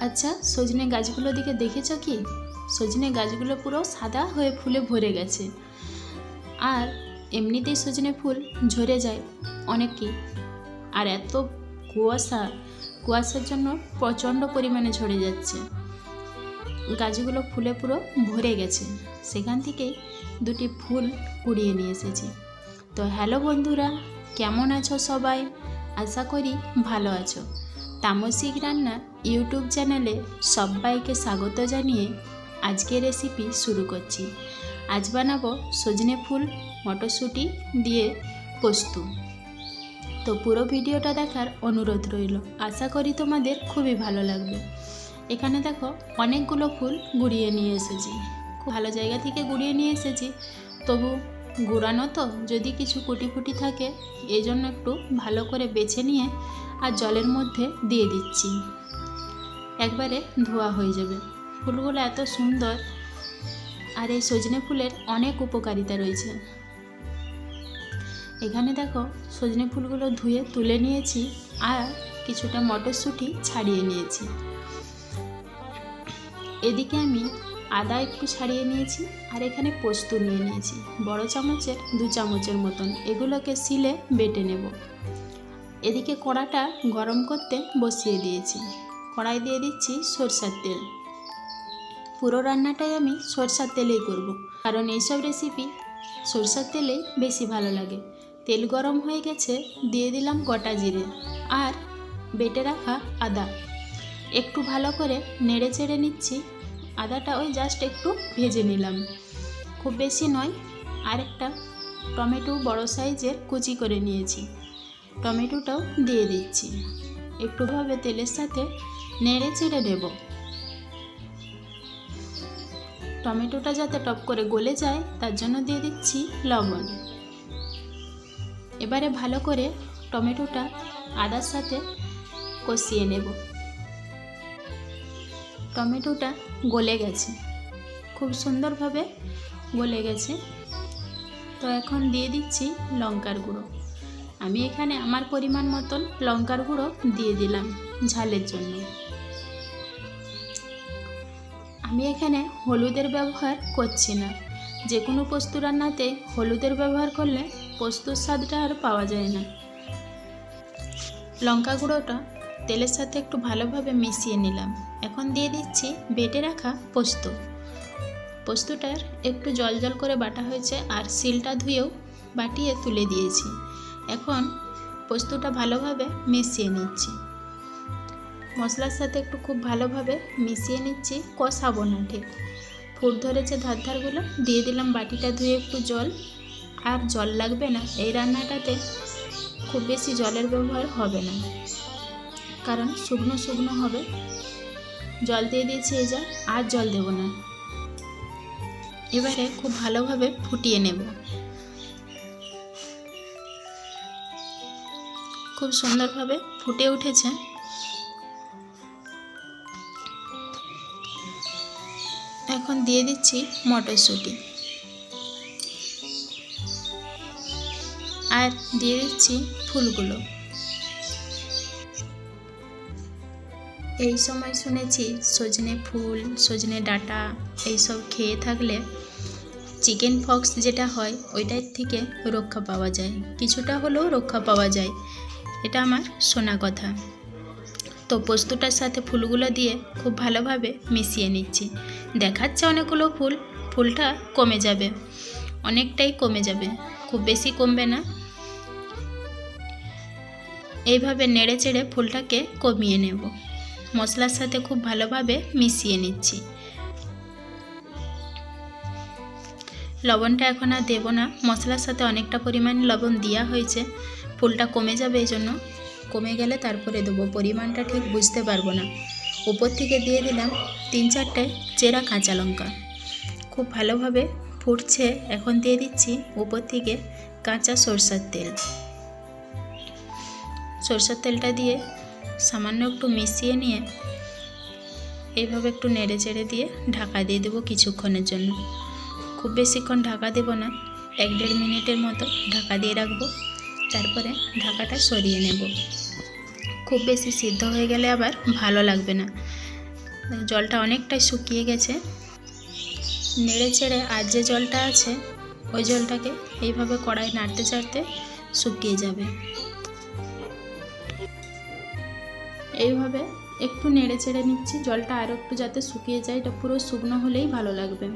আচ্ছা সজনে গাছগুলো দিকে দেখেছ কি? সজনে গাছগুলো পুরো সাদা হয়ে ফুলে ভরে গেছে। আর এমনিতেই সজনে ফুল ঝরে যায় অনেকই আর এত কুয়াশা, কুয়াশার জন্য প্রচণ্ড পরিমাণে ঝরে যাচ্ছে। গাছগুলো ফুলে পুরো ভরে গেছে। সেখান থেকেই দুটি ফুল কুড়িয়ে নিয়ে এসেছি। তো হ্যালো বন্ধুরা, কেমন আছো সবাই? আশা করি ভালো আছো। তামসিক রান্না ইউটিউব চ্যানেলে সবাইকে স্বাগত জানিয়ে আজকের রেসিপি শুরু করছি। আজ বানাবো সজনে ফুল, মটরশুঁটি দিয়ে পোস্ত। তো পুরো ভিডিওটা দেখার অনুরোধ রইল। আশা করি তোমাদের খুবই ভালো লাগবে। এখানে দেখো অনেকগুলো ফুল গুড়িয়ে নিয়ে এসেছি। খুব ভালো জায়গা থেকে গুড়িয়ে নিয়ে এসেছি। তবু গুড়ানো তো যদি কিছু কুটি ফুটি থাকে এই জন্য একটু ভালো করে বেছে নিয়ে আর জলের মধ্যে দিয়ে দিচ্ছি। একবারে ধোয়া হয়ে যাবে। ফুলগুলো এত সুন্দর আর এই সজনে ফুলের অনেক উপকারিতা রয়েছে। এখানে দেখো সজনে ফুলগুলো ধুয়ে তুলে নিয়েছি আর কিছুটা মটরশুঁটি ছাড়িয়ে নিয়েছি। এদিকে আমি আদা একটু ছাড়িয়ে নিয়েছি আর এখানে পোস্ত নিয়ে নিয়েছি। বড় চামচের দু চামচের মতন। এগুলোকে সিলে বেটে নেব। এদিকে কড়াটা গরম করতে বসিয়ে দিয়েছি। কড়াই দিয়ে দিচ্ছি সরষার তেল। পুরো রান্নাটাই আমি সরষার তেলেই করব। কারণ এইসব রেসিপি সরষার তেলেই বেশি ভালো লাগে। তেল গরম হয়ে গেছে, দিয়ে দিলাম গোটা জিরে আর বেটে রাখা আদা। একটু ভালো করে নেড়ে চেড়ে নিচ্ছি। আদাটা ওই জাস্ট একটু ভেজে নিলাম। খুব বেশি নয় আর একটা টমেটো বড় সাইজের কুচি করে নিয়েছি। টমেটোটাও দিয়ে দিচ্ছি। একটুভাবে তেলের সাথে নেড়ে চেড়ে নেব টমেটোটা যাতে টপ করে গলে যায়, তার জন্য দিয়ে দিচ্ছি লবণ। এবারে ভালো করে টমেটোটা আদার সাথে কষিয়ে নেব। টমেটোটা গলে গেছে। খুব সুন্দরভাবে গলে গেছে। তো এখন দিয়ে দিচ্ছি লঙ্কার গুঁড়ো। আমি এখানে আমার পরিমাণ মতন লঙ্কার গুঁড়ো দিয়ে দিলাম ঝালের জন্য। আমি এখানে হলুদের ব্যবহার করছি না। যে কোনো পোস্ত রান্নাতে হলুদের ব্যবহার করলে পোস্তর স্বাদটা আর পাওয়া যায় না। লঙ্কা গুঁড়োটা তেলের সাথে একটু ভালোভাবে মিশিয়ে নিলাম। এখন দিয়ে দিচ্ছি বেটে রাখা পোস্ত। পোস্তটার একটু জল জল করে বাটা হয়েছে আর শিলটা ধুয়েও বাটিয়ে তুলে দিয়েছি। এখন পোস্তটা ভালোভাবে মিশিয়ে নিচ্ছি। মশলার সাথে একটু খুব ভালোভাবে মিশিয়ে নিচ্ছি, কষাবো না ঠিক। ফুট ধরেছে ধার ধারগুলো দিয়ে দিলাম বাটিটা ধুয়ে একটু জল। আর জল লাগবে না, এই রান্নাটাতে খুব বেশি জলের ব্যবহার হবে না। কারণ শুকনো শুকনো হবে। জল দিয়ে দিয়েছি এই যা, আর জল দেব না। এবারে খুব ভালোভাবে ফুটিয়ে নেব। খুব সুন্দরভাবে ফুটে উঠেছে। এখন দিয়ে দিচ্ছি মটরশুঁটি। আর দিয়ে দিচ্ছি ফুলগুলো। এই সময় শুনেছি সজনে ফুল, সজনে ডাঁটা এইসব খেয়ে থাকলে চিকেন ফক্স যেটা হয়, ওইটার থেকে রক্ষা পাওয়া যায়। কিছুটা হলেও রক্ষা পাওয়া যায়। এটা আমার শোনা কথা। তো পোস্তটার সাথে ফুলগুলো দিয়ে খুব ভালোভাবে মিশিয়ে নিচ্ছি। দেখাচ্ছে অনেকগুলো ফুল, ফুলটা কমে যাবে। অনেকটাই কমে যাবে, খুব বেশি কমবে না। এইভাবে নেড়ে চেড়ে ফুলটাকে কমিয়ে নেব। মশলার সাথে খুব ভালোভাবে মিশিয়ে নিচ্ছি। লবণটা এখন আর দেবো না। মশলার সাথে অনেকটা পরিমাণ লবণ দেওয়া হয়েছে। ফুলটা কমে যাবে এই জন্য কমে গেলে তারপরে দেবো। পরিমাণটা ঠিক বুঝতে পারব না। উপর থেকে দিয়ে দিলাম তিন চারটে চেরা কাঁচা লঙ্কা। খুব ভালোভাবে ফুটছে। এখন দিয়ে দিচ্ছি উপর থেকে কাঁচা সরষার তেল। সরষের তেলটা দিয়ে সামান্য একটু মিশিয়ে নিয়ে এইভাবে একটু নেড়ে চেড়ে দিয়ে ঢাকা দিয়ে দেবো কিছুক্ষণের জন্য। খুব বেশিক্ষণ ঢাকা দেবো না, এক দেড় মিনিটের মতো ঢাকা দিয়ে রাখব, তারপরে ঢাকাটা সরিয়ে নেব। খুব বেশি সিদ্ধ হয়ে গেলে আবার ভালো লাগবে না। জলটা অনেকটাই শুকিয়ে গেছে। নেড়ে চেড়ে আর যে জলটা আছে, ওই জলটাকে এইভাবে কড়াই নাড়তে চাড়তে শুকিয়ে যাবে। এইভাবে একটু নেড়ে চেড়ে নিচ্ছি, জলটা আরও একটু যাতে শুকিয়ে যায়, এটা পুরো শুকনো হলেই ভালো লাগবে।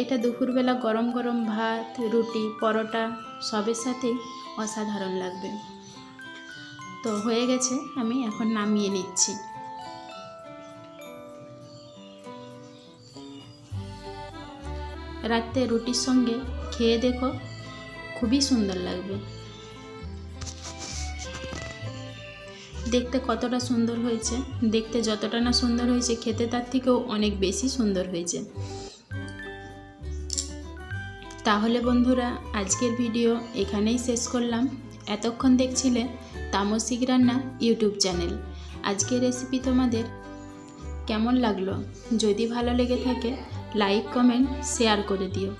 এটা দুপুরবেলা গরম গরম ভাত, রুটি, পরোটা, সবের সাথেই অসাধারণ লাগবে। তো হয়ে গেছে, আমি এখন নামিয়ে নিচ্ছি। রাতে রুটির সঙ্গে খেয়ে দেখো, খুবই সুন্দর লাগবে। দেখতে কতটা সুন্দর হয়েছে, দেখতে যতটা না সুন্দর হয়েছে, খেতে তার থেকেও অনেক বেশি সুন্দর হয়েছে। তাহলে বন্ধুরা, আজকের ভিডিও এখানেই শেষ করলাম। এতক্ষণ দেখছিলে তামসিক রান্না ইউটিউব চ্যানেল। আজকের রেসিপি তোমাদের কেমন লাগল? যদি ভালো লেগে থাকে লাইক কমেন্ট শেয়ার করে দিও।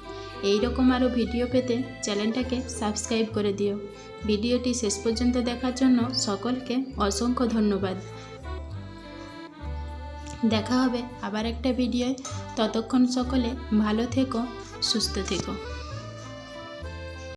এই রকম আরও ভিডিও পেতে চ্যানেলটাকে সাবস্ক্রাইব করে দিও। ভিডিওটি শেষ পর্যন্ত দেখার জন্য সকলকে অসংখ্য ধন্যবাদ। দেখা হবে আবার একটা ভিডিওয়। ততক্ষণ সকলে ভালো থেকো সুস্থ থেকো